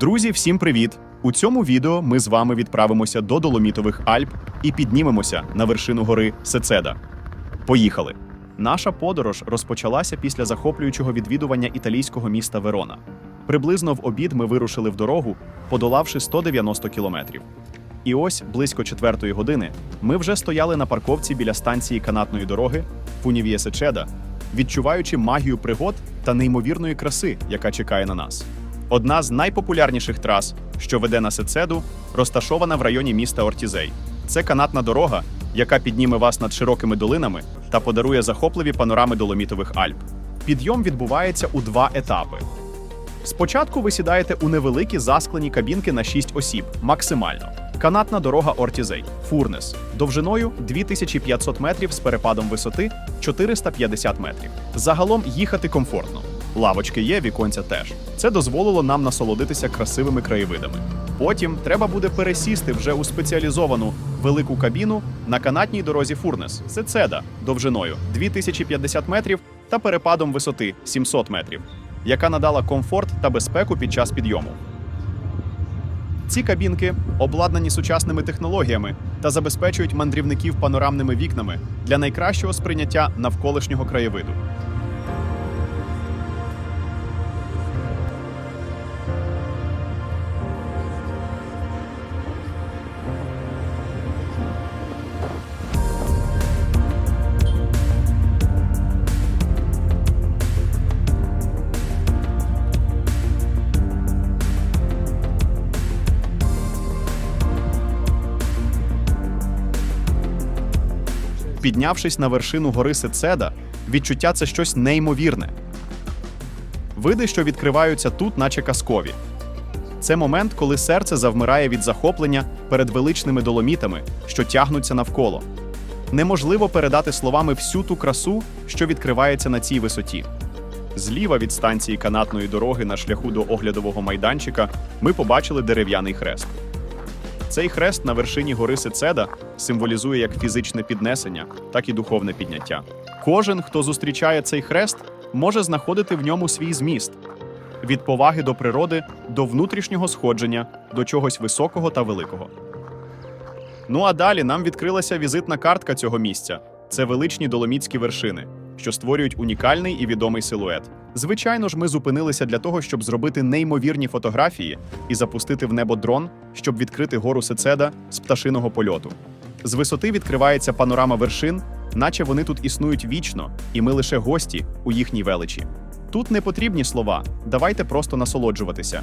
Друзі, всім привіт! У цьому відео ми з вами відправимося до Доломітових Альп і піднімемося на вершину гори Сецеда. Поїхали! Наша подорож розпочалася після захоплюючого відвідування італійського міста Верона. Приблизно в обід ми вирушили в дорогу, подолавши 190 кілометрів. І ось близько четвертої години ми вже стояли на парковці біля станції канатної дороги Фунівіє Сечеда, відчуваючи магію пригод та неймовірної краси, яка чекає на нас. Одна з найпопулярніших трас, що веде на Сецеду, розташована в районі міста Ортізей. Це канатна дорога, яка підніме вас над широкими долинами та подарує захопливі панорами Доломітових Альп. Підйом відбувається у два етапи. Спочатку ви сідаєте у невеликі засклені кабінки на 6 осіб, максимально. Канатна дорога Ортізей, Фурнес, довжиною 2500 метрів з перепадом висоти 450 метрів. Загалом їхати комфортно. Лавочки є, віконця теж. Це дозволило нам насолодитися красивими краєвидами. Потім треба буде пересісти вже у спеціалізовану велику кабіну на канатній дорозі Фурнес Сецеда довжиною 2050 метрів та перепадом висоти 700 метрів, яка надала комфорт та безпеку під час підйому. Ці кабінки обладнані сучасними технологіями та забезпечують мандрівників панорамними вікнами для найкращого сприйняття навколишнього краєвиду. Піднявшись на вершину гори Сецеда, відчуття це щось неймовірне. Види, що відкриваються тут, наче казкові. Це момент, коли серце завмирає від захоплення перед величними доломітами, що тягнуться навколо. Неможливо передати словами всю ту красу, що відкривається на цій висоті. Зліва від станції канатної дороги на шляху до оглядового майданчика ми побачили дерев'яний хрест. Цей хрест на вершині гори Сецеда символізує як фізичне піднесення, так і духовне підняття. Кожен, хто зустрічає цей хрест, може знаходити в ньому свій зміст від поваги до природи до внутрішнього сходження, до чогось високого та великого. Ну а далі нам відкрилася візитна картка цього місця. Це величні доломіцькі вершини, що створюють унікальний і відомий силует. Звичайно ж, ми зупинилися для того, щоб зробити неймовірні фотографії і запустити в небо дрон, щоб відкрити гору Сецеда з пташиного польоту. З висоти відкривається панорама вершин, наче вони тут існують вічно, і ми лише гості у їхній величі. Тут не потрібні слова, давайте просто насолоджуватися.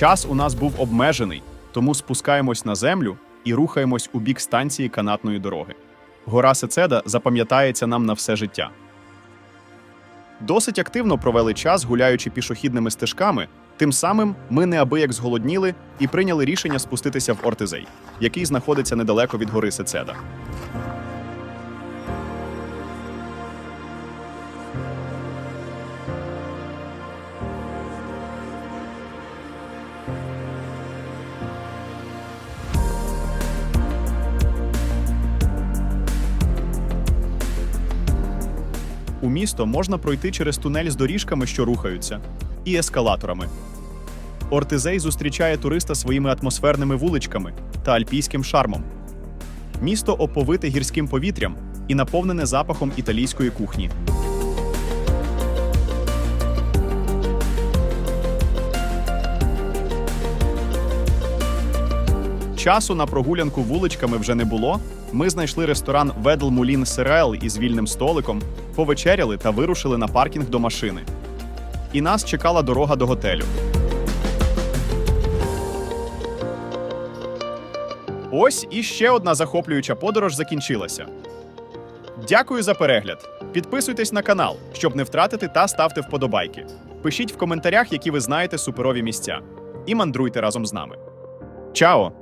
Час у нас був обмежений, тому спускаємось на землю і рухаємось у бік станції канатної дороги. Гора Сецеда запам'ятається нам на все життя. Досить активно провели час, гуляючи пішохідними стежками. Тим самим ми неабияк зголодніли і прийняли рішення спуститися в Ортизей, який знаходиться недалеко від гори Сецеда. Місто можна пройти через тунель з доріжками, що рухаються, і ескалаторами. Ортизей зустрічає туриста своїми атмосферними вуличками та альпійським шармом. Місто оповите гірським повітрям і наповнене запахом італійської кухні. Часу на прогулянку вуличками вже не було. Ми знайшли ресторан Ведл Мулін Серел із вільним столиком, повечеряли та вирушили на паркінг до машини. І нас чекала дорога до готелю. Ось і ще одна захоплююча подорож закінчилася. Дякую за перегляд. Підписуйтесь на канал, щоб не втратити та ставте вподобайки. Пишіть в коментарях, які ви знаєте суперові місця, і мандруйте разом з нами. Чао!